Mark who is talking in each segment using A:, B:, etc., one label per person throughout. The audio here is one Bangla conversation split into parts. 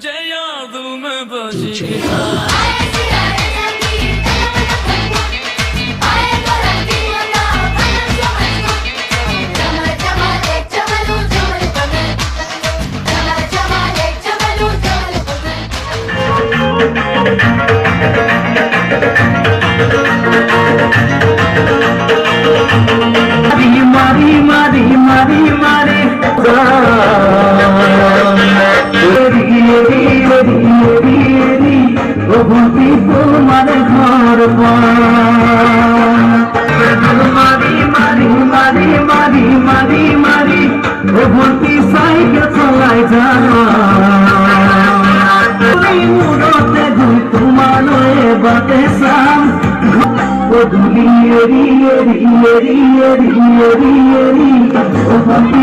A: 这
B: 样子没本事。প্রভুতি সাইকেল চলাই জানা মুরতে তোমার বাতে সাম ও দুলিয়েরি এরি এরি এরি এরি এরি ও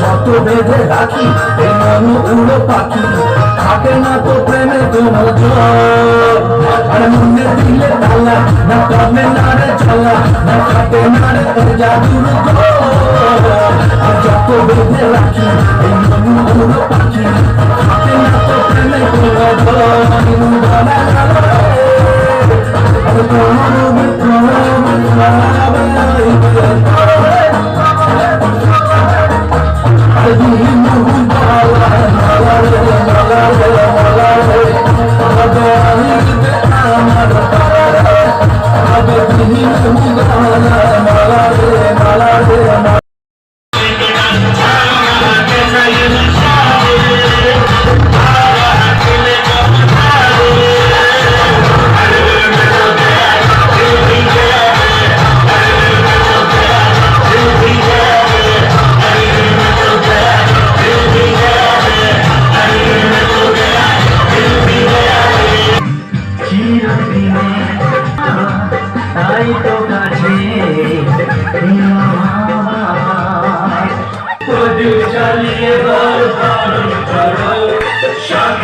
B: যত বেঁধে রাখি, এই মন উড়ো পাখি। থাকে না তো প্রেমে কোনো আর মনে দিলে তালা, না কমে না রে চলা না থাকে না রে জাদুর আর যত বেঁধে রাখি, এই মন উড়ো পাখি। থাকে না তো প্রেমে
C: மலரு மலரு மலரு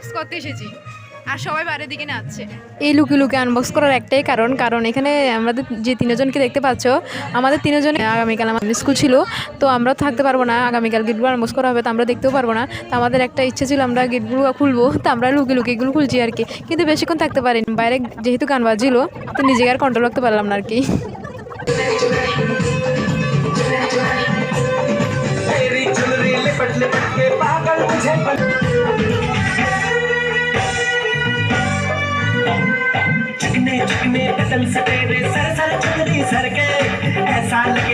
C: আনবক্স করতে এসেছি। আর সবাই বাইরের দিকে নাচছে এই লুকিয়ে লুকিয়ে আনবক্স করার একটাই কারণ কারণ এখানে আমাদের যে তিনজনকে দেখতে পাচ্ছ আমাদের তিনজনে আগামীকাল আমাদের স্কুল ছিল তো আমরাও থাকতে পারব না আগামীকাল গিফটগুলো আনবক্স করা হবে তো আমরা দেখতেও পারব না। তো আমাদের একটা ইচ্ছে ছিল আমরা গিফটগুলো খুলবো তো আমরা লুকিয়ে লুকিয়ে এগুলো খুলছি আর কি। কিন্তু বেশিক্ষণ থাকতে পারিনি বাইরে যেহেতু গান বাজছিল তো নিজেকে আর কন্ট্রোল রাখতে পারলাম না আর কি।
B: तेरी सर सर चुनरी सर के ऐसा लगे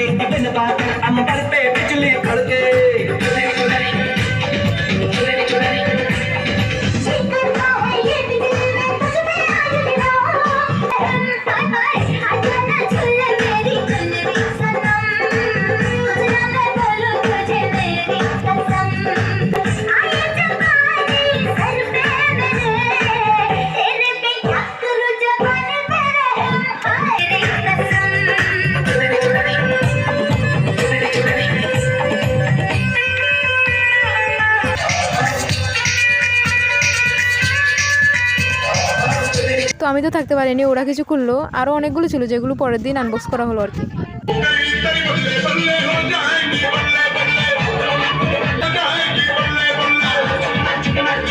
C: আমি তো থাকতে পারিনি, ওরা কিছু করল আরও অনেকগুলো ছিল যেগুলো পরের দিন আনবক্স করা হলো আর কি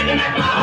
D: Thank you.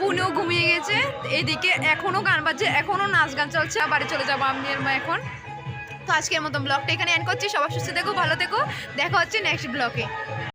C: বুনেও ঘুমিয়ে গেছে। এদিকে এখনও গান বাজছে এখনও নাচ গান চলছে বাড়ি চলে যাব আমি আর মা এখন। তো আজকের মতো ব্লগটা এখানে এন্ড করছি। সবার সুস্থ থেকো, ভালো থেকো। দেখা হচ্ছে নেক্সট ব্লগে।